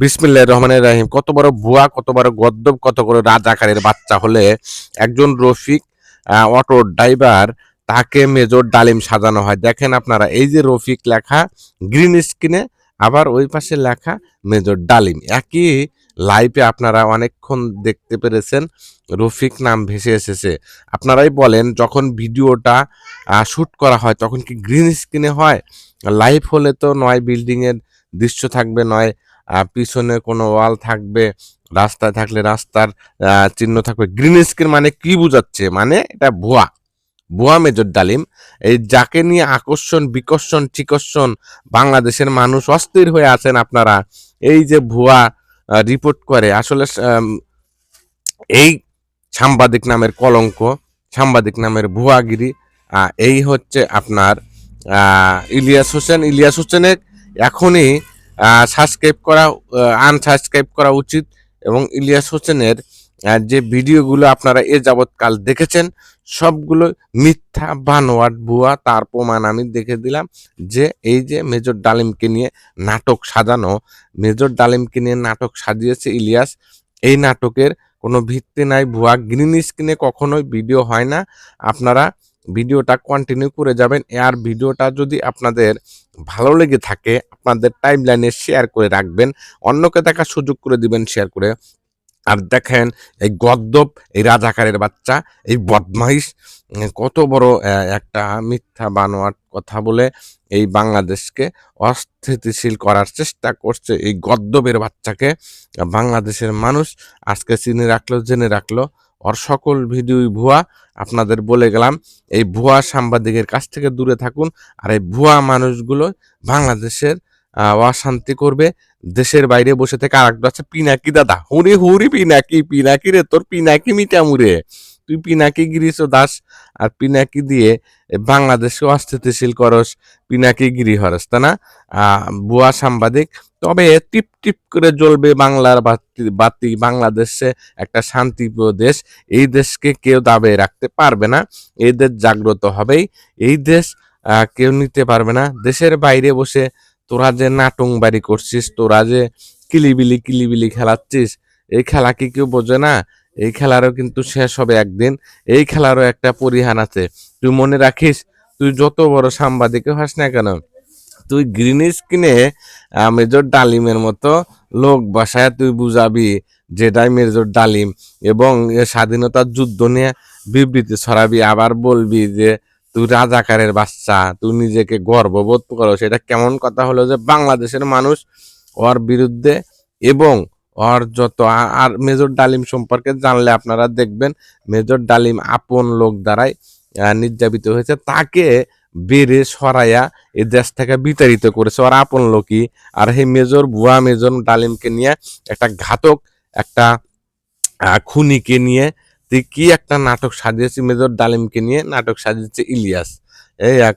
বিসমিল্লাহ রহমানের রাহিম। কত বড় ভুয়া, কত বড় গদ্দব, কত বড় রাজাকারের বাচ্চা হলে একজন রফিক অটো ড্রাইভার তাকে মেজর ডালিম সাজানো হয়। দেখেন আপনারা, এই যে রফিক লেখা গ্রিন স্ক্রিনে আবার ওই পাশে লেখা মেজর ডালিম। একই লাইভে আপনারা অনেকক্ষণ দেখতে পেরেছেন, রফিক নাম ভেসে এসেছে। আপনারাই বলেন, যখন ভিডিওটা শ্যুট করা হয়, তখন কি গ্রিন স্ক্রিনে হয়? লাইভ হলে তো নয় বিল্ডিংয়ের দৃশ্য থাকবে, নয় পিছনে কোনো ওয়াল থাকবে, রাস্তায় থাকলে রাস্তার চিহ্ন থাকবে। গ্রিন স্ক্রিন মানে কি বোঝাচ্ছে? মানে এটা ভুয়া। ভুয়া মেজর ডালিম। এই যাকে নিয়ে আকর্ষণ, বিকর্ষণ, চিকর্ষণ বাংলাদেশের মানুষ অস্থির হয়ে আছেন আপনারা, এই যে ভুয়া রিপোর্ট করে, আসলে এই সাংবাদিক নামের কলঙ্ক, সাংবাদিক নামের ভুয়াগিরি এই হচ্ছে আপনার ইলিয়াস হোসেন। ইলিয়াস হোসেনের এখনই সাবস্ক্রাইব করা আনসাবস্ক্রাইব করা উচিত এবং ইলিয়াস হোসেনের যে ভিডিওগুলো আপনারা এ যাবৎকাল দেখেছেন, সবগুলো মিথ্যা বানোয়াট ভুয়া, তার প্রমাণ আমি দেখে দিলাম যে এই যে মেজর ডালিমকে নিয়ে নাটক সাজানো, মেজর ডালিমকে নিয়ে নাটক সাজিয়েছে ইলিয়াস, এই নাটকের কোনো ভিত্তি নাই, ভুয়া গ্রিন স্ক্রিনে কখনোই ভিডিও হয় না। আপনারা ভিডিওটা কন্টিনিউ করে যাবেন। আর ভিডিওটা যদি আপনাদের ভালো লেগে থাকে, আপনাদের টাইম লাইনে শেয়ার করে রাখবেন, অন্যকে দেখার সুযোগ করে দিবেন শেয়ার করে। আর দেখেন, এই গদ্দপ, এই রাজাকারের বাচ্চা, এই বদমাইশ কত বড় একটা মিথ্যা বানোয়াট কথা বলে এই বাংলাদেশকে অস্থিতিশীল করার চেষ্টা করছে এই গদ্দপের বাচ্চাকে। বাংলাদেশের মানুষ আজকে চিনে রাখল, জেনে রাখল ওর সকল ভিডিওই ভুয়া, আপনাদের বলে গেলাম, এই ভুয়া সাংবাদিকের কাছ থেকে দূরে থাকুন, আর এই ভুয়া মানুষগুলো বাংলাদেশের অশান্তি করবে, দেশের বাইরে বসে থেকে আর একটা আছে পিনাকি দাদা। হুরি হুরি পিনাকি পিনাকি রে, তোর পিনাকি মিটামুরে তুই পিনাকি গিরিস দাস আর পিনাকি দিয়ে বাংলাদেশকে অস্থিতিশীল করস, পিনাকি গিরি হরস তা না ভুয়া সাংবাদিক। তবে টিপ টিপ করে জ্বলবে বাংলার বাতি বাংলাদেশে একটা শান্তিপ্রিয় দেশ। এই দেশকে কেউ দাবে রাখতে পারবে না। এই দেশ জাগ্রত হবেই। এই দেশ কেউ নিতে পারবে না। দেশের বাইরে বসে তোরা যে নাটং বাড়ি করছিস, তোরা যে কিলিবিলি কিলিবিলি খেলাচ্ছিস, এই খেলা কি কেউ বোঝে না? এই খেলারও কিন্তু শেষ হবে একদিন। এই খেলারও একটা পরিহান আছে। তুই মনে রাখিস, তুই যত বড় সাংবাদিক হস না কেন, তুই গ্রিন স্ক্রিনে মেজর ডালিমের মতো লোক বাসায় তুই বুঝাবি যেটাই মেজর ডালিম এবং স্বাধীনতার যুদ্ধ নিয়ে বিবৃতি ছড়াবি, আবার বলবি যে তুই রাজাকারের বাচ্চা, তুই নিজেকে গর্ববোধ করো। সেটা কেমন কথা হলো যে বাংলাদেশের মানুষ ওর বিরুদ্ধে এবং ওর যত আর মেজর ডালিম সম্পর্কে জানলে আপনারা দেখবেন মেজর ডালিম আপন লোক দ্বারাই আহ, নির্যাতিত হয়েছে। তাকে বেড়ে সরাইয়া এই দেশ থেকে বিতাড়িত করেছে। ওর আপন লোকই। আর এই মেজর ভুয়া মেজর ডালিমকে নিয়ে একটা ঘাতক একটা খুনিকে নিয়ে তুই কি একটা নাটক সাজিয়েছি মেজর ডালিমকে নিয়ে? নাটক সাজিয়েছে ইলিয়াস। এই এক